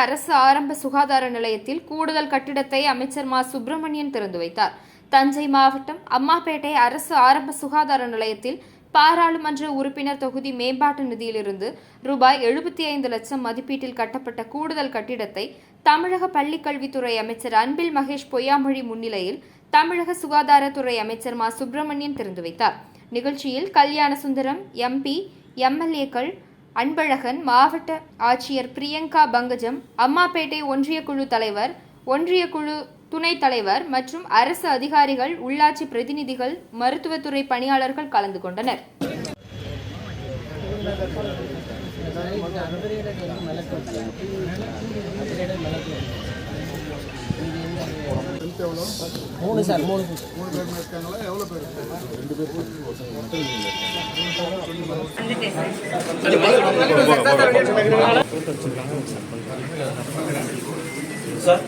அரசு ஆரம்ப சுகாதார நிலையத்தில் கூடுதல் கட்டிடத்தை அமைச்சர் மா. சுப்பிரமணியன் திறந்து வைத்தார். தஞ்சை மாவட்டம் அம்மாப்பேட்டை அரசு ஆரம்ப சுகாதார நிலையத்தில் பாராளுமன்ற உறுப்பினர் தொகுதி மேம்பாட்டு நிதியிலிருந்து ரூபாய் எழுபத்தி ஐந்து லட்சம் மதிப்பீட்டில் கட்டப்பட்ட கூடுதல் கட்டிடத்தை தமிழக பள்ளிக் கல்வித்துறை அமைச்சர் அன்பில் மகேஷ் பொய்யாமொழி முன்னிலையில் தமிழக சுகாதாரத்துறை அமைச்சர் மா. சுப்பிரமணியன் திறந்து வைத்தார். நிகழ்ச்சியில் கல்யாண சுந்தரம் எம்பி எம்எல்ஏக்கள் அன்பழகன் மாவட்ட ஆட்சியர் பிரியங்கா பங்கஜம் அம்மாப்பேட்டை ஒன்றிய குழு தலைவர் ஒன்றிய குழு துணைத் தலைவர் மற்றும் அரசு அதிகாரிகள் உள்ளாட்சி பிரதிநிதிகள் மருத்துவத்துறை பணியாளர்கள் கலந்து கொண்டனர். ஹெல்த் எவ்வளோ மூணு சார் மூணு மூணு பேர் இருக்காங்களா எவ்வளோ பேர் ரெண்டு பேர் சார்